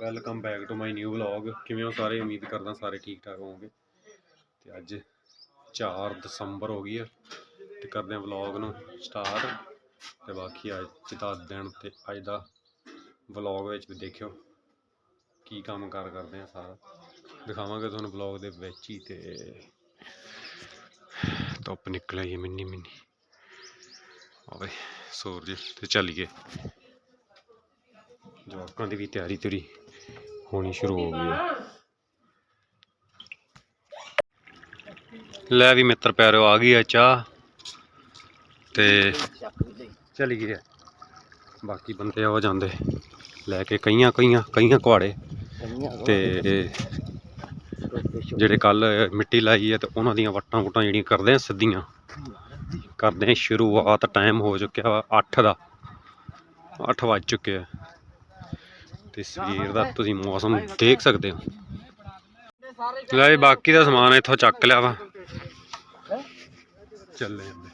Welcome back to my new vlog ਕਿਵੇਂ ਹੋ ਸਾਰੇ? ਉਮੀਦ ਕਰਦਾ ਸਾਰੇ ਠੀਕ ਠਾਕ ਹੋਵੋਗੇ। ਤੇ ਅੱਜ 4 ਦਸੰਬਰ ਹੋ ਗਈ ਹੈ ਤੇ ਕਰਦੇ ਹਾਂ ਵਲੌਗ ਨੂੰ ਸਟਾਰਟ ਤੇ ਬਾਕੀ ਅੱਜ ਦਾ ਦਿਨ ਤੇ ਅੱਜ ਦਾ ਵਲੌਗ ਵਿੱਚ ਵੀ ਦੇਖਿਓ ਕੀ ਕੰਮ ਕਾਰ ਕਰਦੇ ਆ ਸਾਰਾ। ਦਿਖਾਵਾਂਗੇ ਤੁਹਾਨੂੰ ਵਲੌਗ ਦੇ ਵਿੱਚ ਹੀ ਤੇ ਧੁੱਪ ਨਿਕਲ ਆਈ ਹੈ ਮਿੰਨੀ ਮਿੰਨੀ। ਆਵੇ, ਸੂਰਜ, ਤੇ ਚੱਲੀਏ। ਜਵਾਕਾਂ ਦੀ ਵੀ ਤਿਆਰੀ ਤੁਰੀ ਹੋਣੀ ਸ਼ੁਰੂ ਹੋ ਗਈ ਹੈ। ਲੈ ਵੀ ਮਿੱਤਰ ਪਿਆਰਿਓ ਆ ਗਈ ਆ ਚਾਹ ਤੇ ਚਲੀ ਗਈ ਹੈ। ਬਾਕੀ ਬੰਦੇ ਆ ਜਾਂਦੇ ਲੈ ਕੇ ਕਈਆਂ ਕਈਆਂ ਕਈਆਂ ਕੁਆੜੇ ਤੇ ਜਿਹੜੇ ਕੱਲ ਮਿੱਟੀ ਲਾਈ ਹੈ ਤੇ ਉਹਨਾਂ ਦੀਆਂ ਵੱਟਾਂ ਵੁੱਟਾਂ ਜਿਹੜੀਆਂ ਕਰਦੇ ਆ ਸਿੱਧੀਆਂ ਕਰਦੇ ਆ ਸ਼ੁਰੂਆਤ ਟਾਈਮ ਹੋ ਚੁੱਕਿਆ ਵਾ 8 ਦਾ। 8 ਵੱਜ ਚੁੱਕੇ ਆ। ਤੇ ਸਵੇਰ ਦਾ ਤੁਸੀਂ ਮੌਸਮ ਦੇਖ ਸਕਦੇ ਹੋ। ਲੈ ਬਾਕੀ ਦਾ ਸਮਾਨ ਇੱਥੋਂ ਚੱਕ ਲਿਆ ਵਾ। ਚੱਲੇ ਜਾਂਦੇ।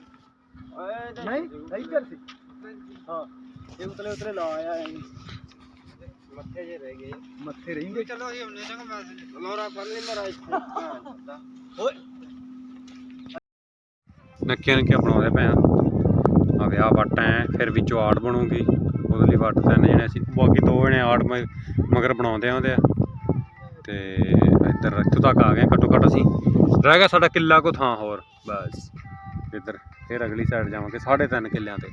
ਨਹੀਂ ਨਹੀਂ ਚੱਲ ਸੀ। ਹਾਂ ਇਹ ਉਤਲੇ ਉਤਲੇ ਲਾ ਆਇਆ ਐ। ਮੱਥੇ ਜੇ ਰਹਿ ਗਏ। ਮੱਥੇ ਰਹਿੰਦੇ ਚਲੋ ਇਹ ਹੁੰਨੇ ਚੰਗਾ ਮੈਂ ਲੋਰਾ ਫੜ ਲਈ ਮਰਾ ਇੱਥੇ। ਓਏ। ਫਿਰ ਵਿੱਚੋਂ ਆੜ ਬਣੂਗੀ। ਉਹਦੇ ਲਈ ਵੱਟ ਤਿੰਨ ਜਿਹੜੇ ਸੀ। ਬਾਕੀ ਦੋ ਜਣੇ ਆੜ ਮਗਰ ਬਣਾਉਂਦੇ ਆਉਂਦੇ ਆ ਤੇ ਇੱਧਰ ਇੱਥੋਂ ਤੱਕ ਆ ਗਏ ਘੱਟੋ ਘੱਟ ਅਸੀਂ। ਰਹਿ ਗਿਆ ਸਾਡਾ ਕਿੱਲਾ ਕੋ ਥਾਂ ਹੋਰ ਬਸ। ਇੱਧਰ ਫਿਰ ਅਗਲੀ ਸਾਈਡ ਜਾਵਾਂਗੇ ਸਾਢੇ ਤਿੰਨ ਕਿੱਲਿਆਂ ਤੇ।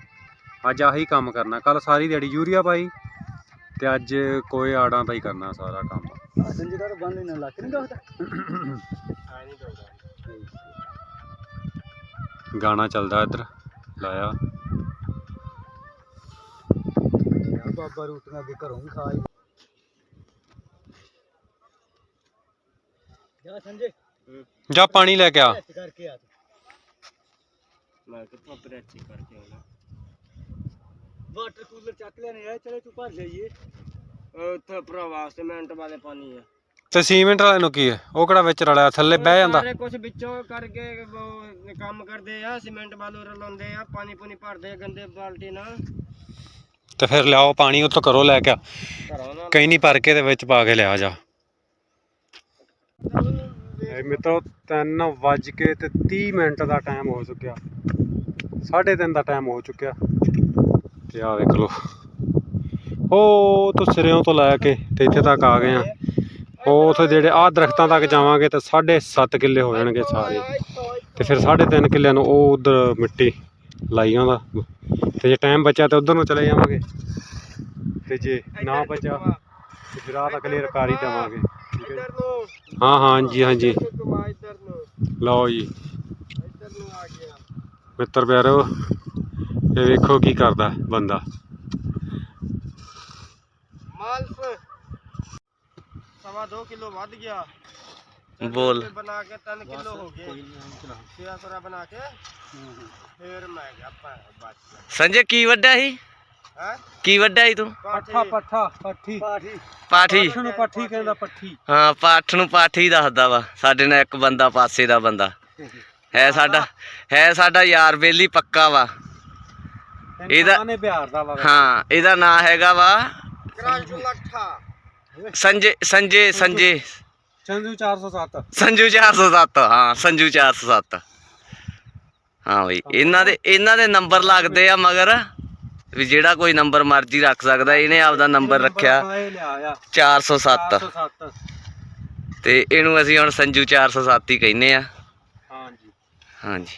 ਅੱਜ ਆਹੀ ਕੰਮ ਕਰਨਾ ਕੱਲ ਸਾਰੀ ਦਿਹਾੜੀ ਯੂਰੀਆ ਪਾਈ ਤੇ ਅੱਜ ਕੋਈ ਆੜਾਂ ਦਾ ਹੀ ਕਰਨਾ ਸਾਰਾ ਕੰਮ। ਬੰਦ ਨਹੀਂ ਨਹੀਂ ਆ ਨਹੀਂ ਗਾਣਾ ਚੱਲਦਾ ਇੱਧਰ ਲਾਇਆ। ਬਾਬਾ ਰੂਟੀਆਂ ਅੱਗੇ ਘਰੋਂ ਵੀ ਖਾ ਆਈ। ਜਾ ਸੰਜੇ। ਜਾ ਪਾਣੀ ਲੈ ਕੇ ਆ। ਕਰਕੇ ਮੈਂ ਕਿੱਥੋਂ ਪ੍ਰੈਸ ਕਰਕੇ ਆਉਣਾ। ਵਾਟਰ ਕੂਲਰ ਚੱਕ ਲੈਣੇ ਆ ਚਲੇ ਤੂੰ ਭਰ ਜਾਈਏ। ਉੱਥੇ ਭਰਾਵਾ ਸੀਮੈਂਟ ਵਾਲੇ ਪਾਣੀ ਆ। ਤੇ ਸੀਮੈਂਟ ਵਾਲੇ ਨੂੰ ਕੀ ਹੈ ਉਹ ਕਿਹੜਾ ਵਿੱਚ ਰਲਿਆ ਥੱਲੇ ਬਹਿ ਜਾਂਦਾ? ਸਾਰੇ ਕੁਝ ਵਿੱਚੋਂ ਕਰਕੇ ਉਹ ਕੰਮ ਕਰਦੇ ਆ ਸੀਮੈਂਟ ਰਲਾਉਂਦੇ ਆ ਪਾਣੀ ਪੂਣੀ ਭਰਦੇ ਆ ਗੰਦੇ ਬਾਲਟੀ ਨਾਲ। ਤੇ ਫਿਰ ਲਿਆਓ ਪਾਣੀ ਉੱਥੋਂ ਕਰੋ ਲੈ ਕੇ ਆ। ਘਰੋਂ ਨਾਲ ਕਈ ਨਹੀਂ ਭਰ ਕੇ ਦੇ ਵਿੱਚ ਪਾ ਕੇ ਲਿਆ ਜਾ। ਇਹ ਮਿੱਤਰੋ 3 ਵੱਜ ਕੇ ਤੇ 30 ਮਿੰਟ ਦਾ ਟਾਈਮ ਹੋ ਚੁੱਕਿਆ। 3:30 ਦਾ ਟਾਈਮ ਹੋ ਚੁੱਕਿਆ। ਤੇ ਆ ਵੇਖ ਲਓ। ਉਹ ਤੋਂ ਸਿਰਿਓਂ ਤੋਂ ਲੈ ਕੇ ਤੇ ਇੱਥੇ ਤੱਕ ਆ ਗਏ ਆ। ਉਹ ਉੱਥੇ ਜਿਹੜੇ ਆ ਦਰਖਤਾਂ ਤੱਕ ਜਾਵਾਂਗੇ ਤੇ 7.5 ਕਿੱਲੇ ਹੋ ਜਾਣਗੇ ਸਾਰੇ। ਤੇ ਫਿਰ 3.5 ਕਿੱਲਿਆਂ ਨੂੰ ਉਹ ਉਧਰ ਮਿੱਟੀ ਲਾਈ ਆਉਂਦਾ। ਤੇ ਜੇ ਟਾਈਮ ਬਚਿਆ ਤੇ ਉਧਰ ਨੂੰ ਚਲੇ ਜਾਵਾਂਗੇ। ਤੇ ਜੇ ਨਾ ਬਚਿਆ ਤੇ ਫਿਰ ਆਹ ਤਾਂ ਕਲੀਅਰ ਕਰ ਹੀ ਦੇਵਾਂਗੇ। ਠੀਕ ਹੈ ਜੀ। ਹਾਂ ਹਾਂ ਜੀ ਹਾਂ ਜੀ ਘੁਮਾ ਇੱਧਰ ਨੂੰ। ਲਓ ਜੀ। ਇੱਧਰ ਨੂੰ ਆ ਗਿਆ। ਮਿੱਤਰ ਪਿਆਰੋ ਇਹ ਵੇਖੋ ਕੀ ਕਰਦਾ ਬੰਦਾ। ਮਾਲਸ। ਸਵਾ 2 ਕਿਲੋ ਵੱਧ ਗਿਆ। ਬੋਲ। ਬਣਾ ਕੇ 3 ਕਿਲੋ ਹੋ ਗਏ। ਸਿਰਾ ਸੁਰਾ ਬਣਾ ਕੇ। ਫਿਰ ਮੈਂ ਗਿਆ ਪਾ ਬਚ ਸੰਜੇ ਕੀ ਵੱਡਾ ਸੀ? ਹੈ? ਕੀ ਵੱਡਾ ਸੀ ਤੂੰ? ਪੱਠਾ। ਪੱਠਾ ਪੱਠੀ ਪਾਠੀ। ਪਾਠੀ। ਨੂੰ ਪੱਠੀ ਕਹਿੰਦਾ ਪੱਠੀ। ਹਾਂ ਪਾਠ ਨੂੰ ਪਾਠੀ ਦੱਸਦਾ ਵਾ। ਸਾਡੇ ਨਾਲ ਇੱਕ ਬੰਦਾ ਪਾਸੇ ਦਾ ਬੰਦਾ। ਹੈ ਸਾਡਾ ਹੈ ਸਾਡਾ ਯਾਰ ਬੇਲੀ ਪੱਕਾ ਵਾ। ਇਹਦਾ- ਨੇ ਬਿਹਾਰ ਦਾ ਵਾ ਹਾਂ ਇਹਦਾ ਨਾਂ ਹੈਗਾ ਵਾ ਕਰਾਜ ਲੱਠਾ ਸੰਜੇ ਸੰਜੇ। ਸੰਜੇ ਚੰਦੂ 407 ਸੰਜੂ 407 ਹਾਂ ਸੰਜੂ 407 ਹਾਂ ਬਈ ਇਹਨਾਂ ਦੇ ਇਹਨਾਂ ਦੇ ਨੰਬਰ ਲੱਗਦੇ ਆ ਮਗਰ ਵੀ ਜਿਹੜਾ ਕੋਈ ਨੰਬਰ ਮਰਜ਼ੀ ਰੱਖ ਸਕਦਾ ਇਹਨੇ ਆਪਦਾ ਨੰਬਰ ਰੱਖਿਆ ਇਹ ਲਿਆ ਆ। 407 407 ਤੇ ਇਹਨੂੰ ਅਸੀਂ ਹੁਣ ਸੰਜੂ 407 ਹੀ ਕਹਿੰਦੇ ਆ। ਹਾਂਜੀ। ਹਾਂਜੀ।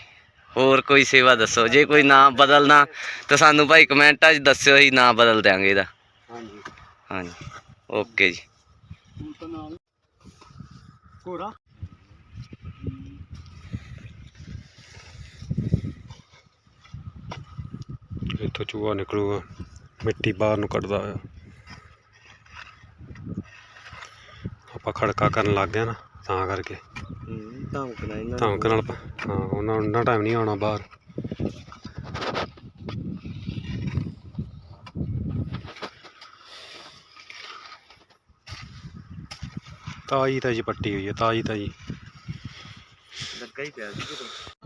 ਹੋਰ ਕੋਈ ਸੇਵਾ ਦੱਸੋ ਜੇ ਕੋਈ ਨਾਮ ਬਦਲਣਾ ਤਾਂ ਸਾਨੂੰ ਭਾਈ ਕਮੈਂਟਾਂ 'ਚ ਦੱਸਿਓ ਅਸੀਂ ਨਾਮ ਬਦਲ ਦਿਆਂਗੇ ਇਹਦਾ। ਹਾਂਜੀ। ਹਾਂਜੀ। ਓਕੇ ਜੀ। ਕੋਰਾ ਇੱਥੋਂ ਚੂਹਾ ਨਿਕਲੂਗਾ ਮਿੱਟੀ ਬਾਹਰ ਨੂੰ ਕੱਢਦਾ ਆ ਆਪਾਂ ਖੜਕਾ ਕਰਨ ਲੱਗ ਗਏ ਨਾ ਤਾਂ ਕਰਕੇ। ਧਮਕਣਾ ਇਹਨਾਂ ਧਮਕ ਨਾਲ ਹਾਂ ਉਹਨਾਂ ਉਹਨਾਂ ਟਾਈਮ ਨਹੀਂ ਆਉਣਾ ਬਾਹਰ। ਤਾਜੀ ਤਾਜੀ ਪੱਟੀ ਹੋਈ ਹੈ ਤਾਜੀ ਤਾਜੀ। ਲੱਗਾ ਹੀ ਪਿਆ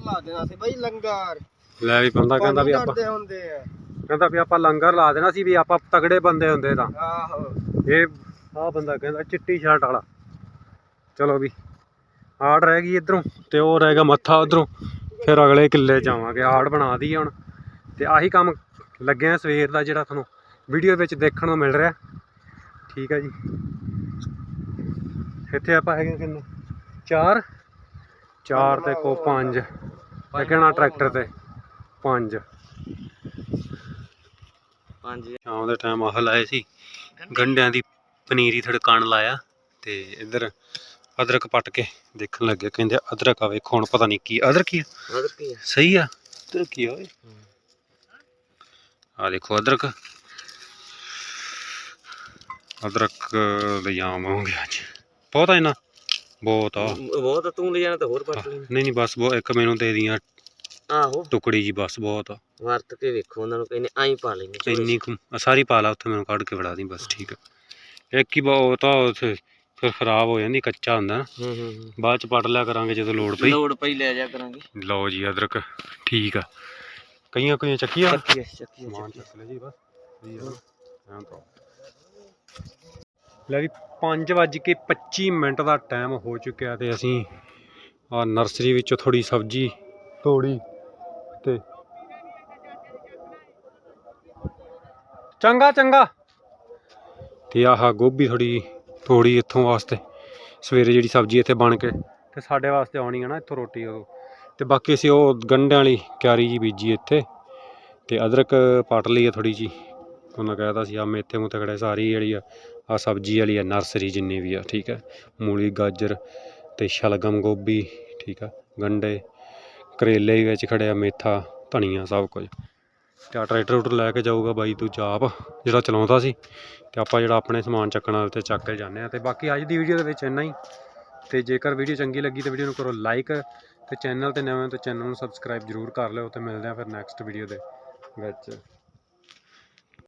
ਲਾ ਦੇਣਾ ਸੀ ਬਈ ਲੰਗਰ। ਲੈ ਵੀ ਬੰਦਾ ਕਹਿੰਦਾ ਵੀ ਆਪਾਂ ਕਰਦੇ ਹੁੰਦੇ ਆ। ਕਹਿੰਦਾ ਵੀ ਆਪਾਂ ਲੰਗਰ ਲਾ ਦੇਣਾ ਸੀ ਵੀ ਆਪਾਂ ਤਗੜੇ ਬੰਦੇ ਹੁੰਦੇ ਤਾਂ। ਆਹੋ। ਇਹ ਆਹ ਬੰਦਾ ਕਹਿੰਦਾ ਚਿੱਟੀ ਸ਼ਰਟ ਵਾਲਾ। ਚਲੋ ਵੀ ਆੜ ਰਹਿ ਗਈ ਇਧਰੋਂ ਤੇ ਉਹ ਰਹਿ ਗਿਆ ਮੱਥਾ ਉਧਰੋਂ। ਫਿਰ ਅਗਲੇ ਕਿੱਲੇ ਜਾਵਾਂਗੇ ਆੜ ਬਣਾ ਦੀ ਹੁਣ। ਤੇ ਆਹੀ ਕੰਮ ਲੱਗੇ ਆ ਸਵੇਰ ਦਾ ਜਿਹੜਾ ਤੁਹਾਨੂੰ ਵੀਡੀਓ ਵਿੱਚ ਦੇਖਣ ਨੂੰ ਮਿਲ ਰਿਹਾ। ਠੀਕ ਹੈ ਜੀ। ਇੱਥੇ ਆਪਾਂ ਹੈਗੇ ਕਿੰਨੇ? ਚਾਰ? ਚਾਰ ਤੇ ਕੋ ਪੰਜ। ਲੱਗਣਾ ਟਰੈਕਟਰ ਤੇ। ਪੰਜ। ਪੰਜ। ਸ਼ਾਮ ਦੇ ਟਾਈਮ ਆਹ ਲਾਏ ਸੀ। ਗੰਢਿਆਂ ਦੀ ਪਨੀਰੀ ਥੜਕਾਣ ਲਾਇਆ ਤੇ ਇੱਧਰ ਅਦਰਕ ਪੱਟ ਕੇ ਦੇਖਣ ਲੱਗੇ। ਕਹਿੰਦੇ ਅਦਰਕ ਆ ਵੇਖੋ ਹੁਣ ਪਤਾ ਨਹੀਂ ਕੀ। ਅਦਰਕ ਹੀ ਆ? ਅਦਰ ਕੀ ਆ? ਸਹੀ ਆ। ਅਦਰਕ ਕੀ ਓਏ? ਆ ਦੇਖੋ ਅਦਰਕ। ਅਦਰਕ ਲਿਆਮ ਹੋ ਗਿਆ ਅੱਜ। ਬਹੁਤ ਆ ਇਹਨਾਂ ਬਹੁਤ ਆ। ਬਹੁਤ ਆ, ਤੂੰ ਲੈ ਜਾਣਾ ਤਾਂ ਹੋਰ ਪੱਟ ਲਈ ਨਹੀਂ ਨਹੀਂ ਬਸ ਬਹੁਤ ਇੱਕ ਮੈਨੂੰ ਦੇ ਦੀਆਂ ਆਹੋ। ਟੁਕੜੀ ਜੀ ਬਸ ਬਹੁਤ ਆ। ਵਰਤ ਕੇ ਵੇਖੋ ਉਹਨਾਂ ਨੂੰ ਕਹਿੰਦੇ ਆਈ ਪਾ ਲੈਣੇ ਇੰਨੀ ਕੁ ਆ ਸਾਰੀ ਪਾ ਲਾ ਉੱਥੇ ਮੈਨੂੰ ਕੱਢ ਕੇ ਫੜਾ ਦੀ ਬਸ ਠੀਕ ਆ। ਇੱਕ ਹੀ ਬਹੁਤ ਆ ਉੱਥੇ ਫਿਰ ਖਰਾਬ ਹੋ ਜਾਂਦੀ ਕੱਚਾ ਹੁੰਦਾ ਨਾ। ਹੂੰ ਹੂੰ ਹੂੰ। ਬਾਅਦ ਚ ਪੜ ਲਿਆ ਕਰਾਂਗੇ ਜਦੋਂ ਲੋੜ ਪਈ। ਲੋੜ ਪਈ ਲੈ ਜਾ ਕਰਾਂਗੇ। ਲਓ ਜੀ ਅਦਰਕ ਠੀਕ ਆ। ਕਈਆਂ ਕਈਆਂ ਚੱਕੀਆਂ। ਚੱਕੀ ਚੱਕੀ ਸਮਾਨ ਚੱਕ ਲੈ ਜੀ ਬਸ। ਐਂ ਤਾਂ ਲੈ ਵੀ 5:25 ਮਿੰਟ ਦਾ ਟਾਈਮ ਹੋ ਚੁੱਕਿਆ ਤੇ ਅਸੀਂ ਆ ਨਰਸਰੀ ਵਿੱਚੋਂ ਥੋੜੀ ਸਬਜ਼ੀ ਤੋੜੀ ਤੇ ਚੰਗਾ ਚੰਗਾ। ਤੇ ਆਹ ਗੋਭੀ ਥੋੜੀ ਤੋੜੀ ਇੱਥੋਂ ਵਾਸਤੇ, ਸਵੇਰੇ ਜਿਹੜੀ ਸਬਜ਼ੀ ਇੱਥੇ ਬਣ ਕੇ ਤੇ ਸਾਡੇ ਵਾਸਤੇ ਆਉਣੀ ਆ ਨਾ ਇੱਥੋਂ ਰੋਟੀ ਉਹ। ਤੇ ਬਾਕੀ ਅਸੀਂ ਉਹ ਗੰਢਿਆਂ ਵਾਲੀ ਕਿਆਰੀ ਜੀ ਬੀਜੀ ਇੱਥੇ ਤੇ ਅਦਰਕ ਪੱਟ ਲਈ ਆ ਥੋੜੀ ਜੀ ਉਹਨਾਂ ਕਹਿਤਾ ਸੀ ਆ ਮੇਥੇ ਮੂਥੇ ਖੜੇ ਸਾਰੀ ਜਿਹੜੀ ਆ ਆ ਸਬਜ਼ੀ ਵਾਲੀ ਆ, ਨਰਸਰੀ ਜਿੰਨੀ ਵੀ ਆ, ਠੀਕ ਹੈ ਮੂਲੀ, ਗਾਜਰ ਤੇ ਸ਼ਲਗਮ, ਗੋਭੀ, ਠੀਕ ਆ। ਗੰਡੇ, ਕਰੇਲੇ ਵਿੱਚ ਖੜੇ ਆ ਮੇਥਾ, ਧਨੀਆ, ਸਭ ਕੁਝ। ਤੇ ਟਰੈਕਟਰ ਟਰੂਕਟਰ ਲੈ ਕੇ ਜਾਊਗਾ ਬਾਈ ਤੂੰ ਜਾਪ, ਜਿਹੜਾ ਚਲਾਉਂਦਾ ਸੀ। ਤੇ ਆਪਾਂ ਜਿਹੜਾ ਆਪਣੇ ਸਮਾਨ ਚੱਕਣ ਵਾਲੇ ਤੇ ਚੱਕ ਕੇ ਜਾਂਦੇ ਆ। ਤੇ ਬਾਕੀ ਅੱਜ ਦੀ ਵੀਡੀਓ ਦੇ ਵਿੱਚ ਇੰਨਾ ਹੀ। ਤੇ ਜੇਕਰ ਵੀਡੀਓ ਚੰਗੀ ਲੱਗੀ ਤਾਂ ਵੀਡੀਓ ਨੂੰ ਕਰੋ ਲਾਈਕ ਤੇ ਚੈਨਲ ਤੇ ਨਵੇਂ ਹੋ ਤਾਂ ਚੈਨਲ ਨੂੰ ਸਬਸਕ੍ਰਾਈਬ ਜਰੂਰ ਕਰ ਲਿਓ। ਤੇ ਮਿਲਦੇ ਆ ਫਿਰ ਨੈਕਸਟ ਵੀਡੀਓ ਦੇ ਵਿੱਚ।